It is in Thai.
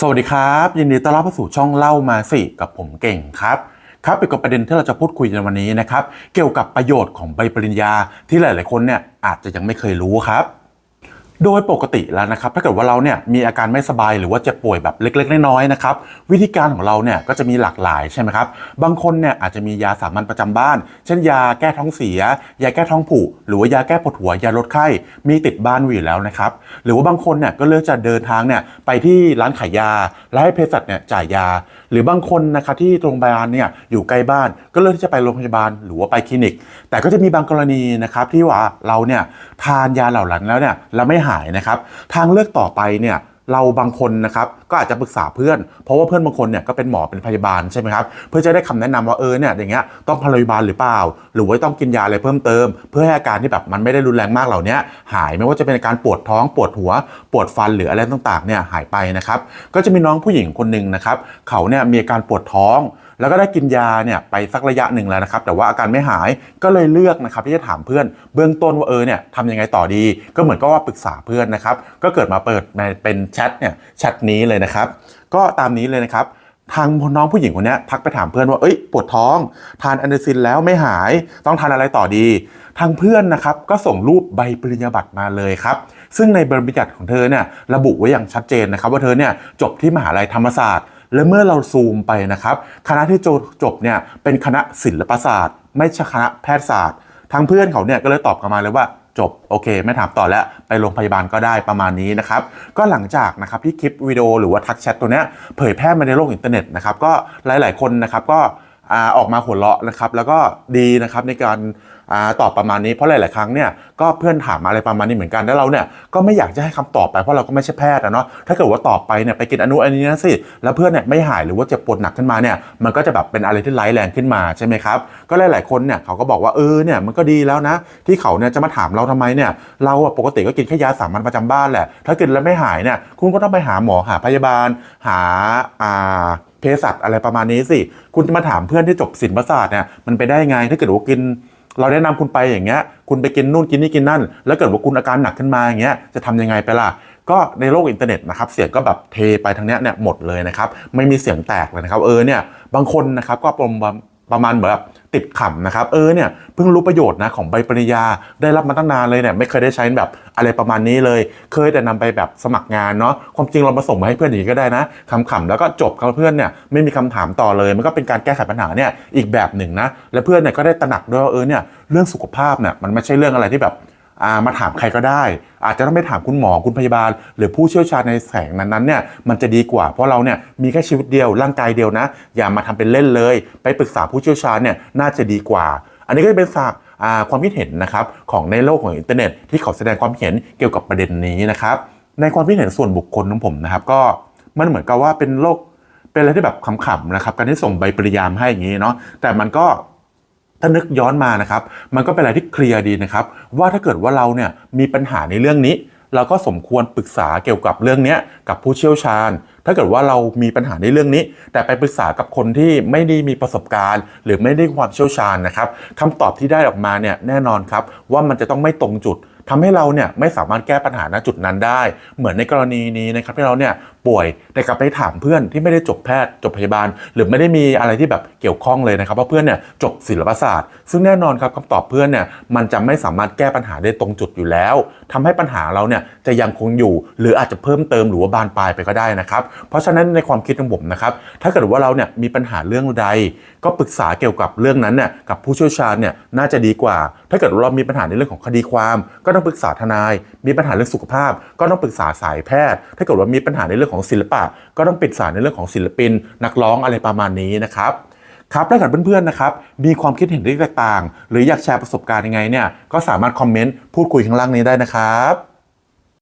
สวัสดีครับ ยินดีต้อนรับเข้าสู่ช่องเล่ามาสิกับผมเก่งครับครับเป็นกับประเด็นที่เราจะพูดคุยในวันนี้นะครับ เกี่ยวกับประโยชน์ของใบปริญญาที่หลาย ๆ คนเนี่ยอาจจะยังไม่เคยรู้ครับ โดยปกติแล้วนะครับถ้าเกิดว่าเราเนี่ยมีอาการไม่สบายหรือว่าเจ็บป่วยแบบเล็กๆน้อยๆนะครับวิธีการของเราเนี่ยก็จะมีหลากหลายใช่ไหมครับบางคนเนี่ยอาจจะมียาสามัญประจำบ้าน เช่นยาแก้ท้องเสีย ยาแก้ท้องผูกหรือว่ายาแก้ปวดหัวยาลดไข้ มีติดบ้านว้อยู่แล้วนะครับหรือว่าบางคนเนี่ยก็เลือกจะเดินทางเนี่ยไปที่ร้านขายยาแล้วให้เภสัชเนี่ยจ่ายยา หรือบางคนนะครับที่โรงพยาบาลเนี่ยอยู่ใกล้บ้าน ก็เลือกที่จะไปโรงพยาบาลหรือว่าไปคลินิก แต่ก็จะมีบางกรณีนะครับที่ว่าเราเนี่ยทานยาเหล่านั้นแล้วเนี่ยเราไม่หายนะครับ ทางเลือกต่อไปเนี่ย เราบางคนนะครับก็อาจจะปรึกษาเพื่อน เพราะว่าเพื่อนบางคนเนี่ยก็เป็นหมอเป็นพยาบาลใช่ไหมครับเพื่อจะได้คำแนะนำว่าเออเนี่ยอย่างเงี้ยต้องพยาบาลหรือเปล่า หรือว่าต้องกินยาอะไรเพิ่มเติม เพื่อให้อาการที่แบบมันไม่ได้รุนแรงมากเหล่านี้หายไม่ว่าจะเป็นอาการปวดท้องปวดหัว ปวดฟันหรืออะไรต่างๆเนี่ยหายไปนะครับก็จะมีน้องผู้หญิงคนหนึ่งนะครับเขาเนี่ยมีอาการปวดท้องแล้วก็ได้กินยาเนี่ยไปสักระยะหนึ่งแล้วนะครับ แต่ว่าอาการไม่หายก็เลยเลือกนะครับที่จะถามเพื่อนเบื้องต้นว่าเออเนี่ยทำยังไงต่อดี ก็เหมือนก็ว่าปรึกษาเพื่อนนะครับ ก็เกิดมาเปิดเป็นแชทเนี่ยแชทนี้เลยนะครับ ก็ตามนี้เลยนะครับ ทางน้องผู้หญิงคนนี้ทักไปถามเพื่อนว่าเอ้ยปวดท้อง ทานอันเดซินแล้วไม่หาย ต้องทานอะไรต่อดี ทางเพื่อนนะครับก็ส่งรูปใบปริญญาบัตรมาเลยครับซึ่งในใบปริญญาบัตรของเธอเนี่ยระบุไว้อย่างชัดเจนนะครับ ว่าเธอเนี่ยจบที่มหาลัยธรรมศาสตร์และเมื่อเราซูมไปนะครับ คณะที่จบเนี่ยเป็นคณะศิลปศาสตร์ ไม่ใช่คณะแพทยศาสตร์ทางเพื่อนเขาเนี่ยก็เลยตอบกลับมาเลยว่า จบโอเค ไม่ถามต่อแล้วไปโรงพยาบาลก็ได้ประมาณนี้นะครับ ก็หลังจากนะครับที่คลิปวิดีโอหรือว่าทักแชทตัวเนี้ยเผยแพร่มาในโลกอินเทอร์เน็ตนะครับก็หลาย ๆ คนนะครับก็ อออกมาหัวเราะนะครับ แล้วก็ดีนะครับในการอตอบประมาณนี้เพราะหลาย ๆ ครั้งเนี่ยก็เพื่อนถามอะไรประมาณนี้เหมือนกันแล้วเราเนี่ยก็ไม่อยากจะให้คำตอบไปเพราะเราก็ไม่ใช่แพทย์อะเนาะถ้าเกิดว่าตอบไปเนี่ยไปกินอนุอันนี้นะสิแล้วเพื่อนเนี่ยไม่หายหรือว่าเจ็บปวดหนักขึ้นมาเนี่ยมันก็จะแบบเป็นอะไรที่ร้ายแรงขึ้นมาใช่ไหมครับก็หลาย ๆ คนเนี่ยเขาก็บอกว่าเออเนี่ยมันก็ดีแล้วนะ ที่เขาเนี่ยจะมาถามเราทำไมเนี่ยเราปกติก็กินแค่ยาสามัญประจำบ้านแหละถ้ากินแล้วไม่หายเนี่ยคุณก็ต้องไปหาหมอหาพยาบาลหาอ่า เภสัชอะไรประมาณนี้สิ คุณจะมาถามเพื่อนที่จบศิลปศาสตร์เนี่ยมันไปได้ไงถ้าเกิดว่ากิน เราแนะนำคุณไปอย่างเงี้ย คุณไปกินนู่นกินนี่กินนั่น แล้วเกิดว่าคุณอาการหนักขึ้นมาอย่างเงี้ยจะทำยังไงไปล่ะก็ในโลกอินเทอร์เน็ตนะครับเสียงก็แบบเทไปทางเนี้ยเนี่ยหมดเลยนะครับไม่มีเสียงแตกเลยนะครับเออเนี่ยบางคนนะครับก็ปรมา ประมาณแบบติดขำนะครับ เออเนี่ยเพิ่งรู้ประโยชน์นะของใบปริญญาได้รับมาตั้งนานเลยเนี่ยไม่เคยได้ใช้แบบอะไรประมาณนี้เลย เคยแต่นำไปแบบสมัครงานเนาะความจริงเรามาส่งมาให้เพื่อนอย่างนี้ก็ได้นะขำๆแล้วก็จบกับเพื่อนเนี่ยไม่มีคำถามต่อเลย มันก็เป็นการแก้ไขปัญหาเนี่ยอีกแบบหนึ่งนะและเพื่อนเนี่ยก็ได้ตระหนักด้วยว่าเออเนี่ยเรื่องสุขภาพเนี่ยมันไม่ใช่เรื่องอะไรที่แบบ มาถามใครก็ได้ อาจจะต้องไปถามคุณหมอคุณพยาบาล หรือผู้เชี่ยวชาญในแสงนั้นๆเนี่ยมันจะดีกว่าเพราะเราเนี่ยมีแค่ชีวิตเดียวร่างกายเดียวนะ อย่ามาทำเป็นเล่นเลย ไปปรึกษาผู้เชี่ยวชาญเนี่ยน่าจะดีกว่า อันนี้ก็จะเป็นฝากความคิดเห็นนะครับของในโลกของอินเทอร์เน็ต ที่เขาแสดงความเห็นเกี่ยวกับประเด็นนี้นะครับในความคิดเห็นส่วนบุคคลของผมนะครับ ก็มันเหมือนกับว่าเป็นโลกเป็นอะไรที่แบบขำๆนะครับการที่ส่งใบปริญญามาให้อย่างนี้เนาะแต่มันก็ ถ้านึกย้อนมานะครับ มันก็เป็นอะไรที่เคลียร์ดีนะครับ ว่าถ้าเกิดว่าเราเนี่ยมีปัญหาในเรื่องนี้ เราก็สมควรปรึกษาเกี่ยวกับเรื่องนี้กับผู้เชี่ยวชาญ ถ้าเกิดว่าเรามีปัญหาในเรื่องนี้ แต่ไปปรึกษากับคนที่ไม่ได้มีประสบการณ์ หรือไม่ได้ความเชี่ยวชาญนะครับคำตอบที่ได้ออกมาเนี่ยแน่นอนครับว่ามันจะต้องไม่ตรงจุด ทำให้เราเนี่ยไม่สามารถแก้ปัญหาณจุดนั้นได้ เหมือนในกรณีนี้นะครับที่เราเนี่ยป่วยแต่กลับไปถามเพื่อนที่ไม่ได้จบแพทย์จบพยาบาล หรือไม่ได้มีอะไรที่แบบเกี่ยวข้องเลยนะครับว่าเพื่อนเนี่ยจบศิลปศาสตร์ ซึ่งแน่นอนครับคำตอบเพื่อนเนี่ยมันจะไม่สามารถแก้ปัญหาได้ตรงจุดอยู่แล้วทำให้ปัญหาเราเนี่ยจะยังคงอยู่ หรืออาจจะเพิ่มเติมหรือว่าบานปลายไปก็ได้นะครับเพราะฉะนั้นในความคิดของผมนะครับถ้าเกิดว่าเราเนี่ยมีปัญหาเรื่องใด ก็ปรึกษาเกี่ยวกับเรื่องนั้นเนี่ยกับผู้เชี่ยวชาญเนี่ยน่าจะดีกว่า ถ้าเกิดเรามีปัญหาในเรื่องของคดีความก็ต้องปรึกษาทนาย มีปัญหาเรื่องสุขภาพ ก็ต้องปรึกษาสายแพทย์ ถ้าเกิดว่ามีปัญหาในเรื่องของศิลปะ ก็ต้องปรึกษาในเรื่องของศิลปิน นักร้องอะไรประมาณนี้นะครับครับถ้าเกิดเพื่อนๆนะครับ มีความคิดเห็นที่แตกต่าง หรืออยากแชร์ประสบการณ์ยังไงเนี่ย ก็สามารถคอมเมนต์พูดคุยข้างล่างนี้ได้นะครับ